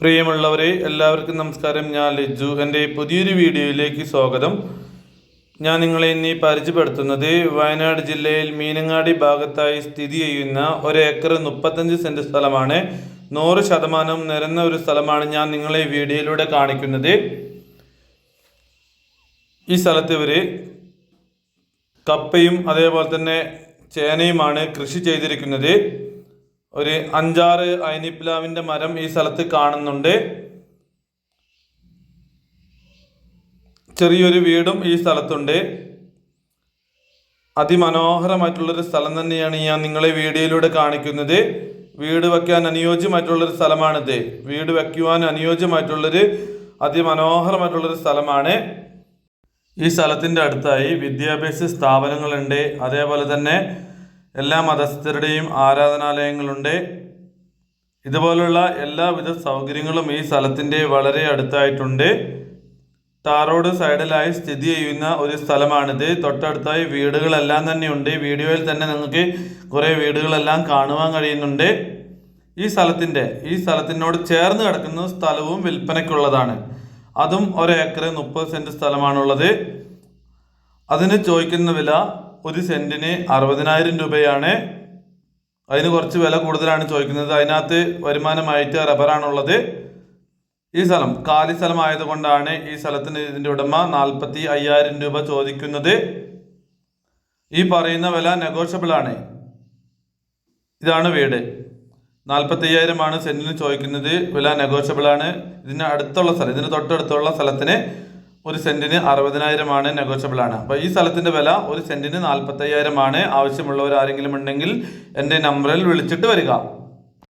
പ്രിയമുള്ളവരെ എല്ലാവർക്കും നമസ്കാരം. ഞാൻ ലിജു. എന്റെ പുതിയൊരു വീഡിയോയിലേക്ക് സ്വാഗതം. ഞാൻ നിങ്ങളെ ഇനി പരിചയപ്പെടുത്തുന്നത് വയനാട് ജില്ലയിൽ മീനങ്ങാടി ഭാഗത്തായി സ്ഥിതി ചെയ്യുന്ന ഒരു ഏക്കർ മുപ്പത്തഞ്ച് സെന്റ് സ്ഥലമാണ്. നൂറ് ശതമാനം നിരന്ന ഒരു സ്ഥലമാണ് ഞാൻ നിങ്ങളെ വീഡിയോയിലൂടെ കാണിക്കുന്നത്. ഈ സ്ഥലത്ത് ഇവർ കപ്പയും അതേപോലെ തന്നെ ചേനയുമാണ് കൃഷി ചെയ്തിരിക്കുന്നത്. ഒരു അഞ്ചാറ് അയനിപ്ലാവിന്റെ മരം ഈ സ്ഥലത്ത് കാണുന്നുണ്ട്. ചെറിയൊരു വീടും ഈ സ്ഥലത്തുണ്ട്. അതിമനോഹരമായിട്ടുള്ളൊരു സ്ഥലം തന്നെയാണ് ഞാൻ നിങ്ങളെ വീഡിയോയിലൂടെ കാണിക്കുന്നത്. വീട് വയ്ക്കാൻ അനുയോജ്യമായിട്ടുള്ളൊരു സ്ഥലമാണിത്. വീട് വയ്ക്കുവാൻ അനുയോജ്യമായിട്ടുള്ളൊരു അതിമനോഹരമായിട്ടുള്ളൊരു സ്ഥലമാണ്. ഈ സ്ഥലത്തിന്റെ അടുത്തായി വിദ്യാഭ്യാസ സ്ഥാപനങ്ങളുണ്ട്. അതേപോലെ തന്നെ എല്ലാ മതസ്ഥരുടെയും ആരാധനാലയങ്ങളുണ്ട്. ഇതുപോലുള്ള എല്ലാവിധ സൗകര്യങ്ങളും ഈ സ്ഥലത്തിന്റെ വളരെ അടുത്തായിട്ടുണ്ട്. ടാർ റോഡ് സൈഡിലായി സ്ഥിതി ചെയ്യുന്ന ഒരു സ്ഥലമാണിത്. തൊട്ടടുത്തായി വീടുകളെല്ലാം തന്നെയുണ്ട്. വീഡിയോയിൽ തന്നെ നിങ്ങൾക്ക് കുറേ വീടുകളെല്ലാം കാണുവാൻ കഴിയുന്നുണ്ട്. ഈ സ്ഥലത്തിന്റെ ഈ സ്ഥലത്തിനോട് ചേർന്ന് കിടക്കുന്ന സ്ഥലവും വിൽപ്പനയ്ക്കുള്ളതാണ്. അതും ഒരേക്കർ മുപ്പത് സെന്റ് സ്ഥലമാണുള്ളത്. അതിന് ചോദിക്കുന്ന വില ഒരു സെന്റിന് അറുപതിനായിരം രൂപയാണ്. അതിന് കുറച്ച് വില കൂടുതലാണ് ചോദിക്കുന്നത്. അതിനകത്ത് വരുമാനമായിട്ട് റബ്ബറാണുള്ളത്. ഈ സ്ഥലം കാലി സ്ഥലമായതുകൊണ്ടാണ് ഈ സ്ഥലത്തിന് ഇതിന്റെ ഉടമ നാൽപ്പത്തി അയ്യായിരം രൂപ ചോദിക്കുന്നത്. ഈ പറയുന്ന വില നെഗോഷ്യബിൾ ആണ്. ഇതാണ് വീട്. നാൽപ്പത്തി അയ്യായിരമാണ് സെന്റിന് ചോദിക്കുന്നത്. വില നെഗോഷ്യബിൾ ആണ്. ഇതിന് അടുത്തുള്ള സ്ഥലം ഇതിന് തൊട്ടടുത്തുള്ള സ്ഥലത്തിന് ഒരു സെന്റിന് അറുപതിനായിരമാണ് നെഗോഷ്യബിൾ ആണ്. അപ്പോൾ ഈ സ്ഥലത്തിന്റെ വില ഒരു സെന്റിന് നാൽപ്പത്തയ്യായിരമാണ് ആവശ്യമുള്ളവർ ആരെങ്കിലും ഉണ്ടെങ്കിൽ എന്റെ നമ്പറിൽ വിളിച്ചിട്ട് വരിക.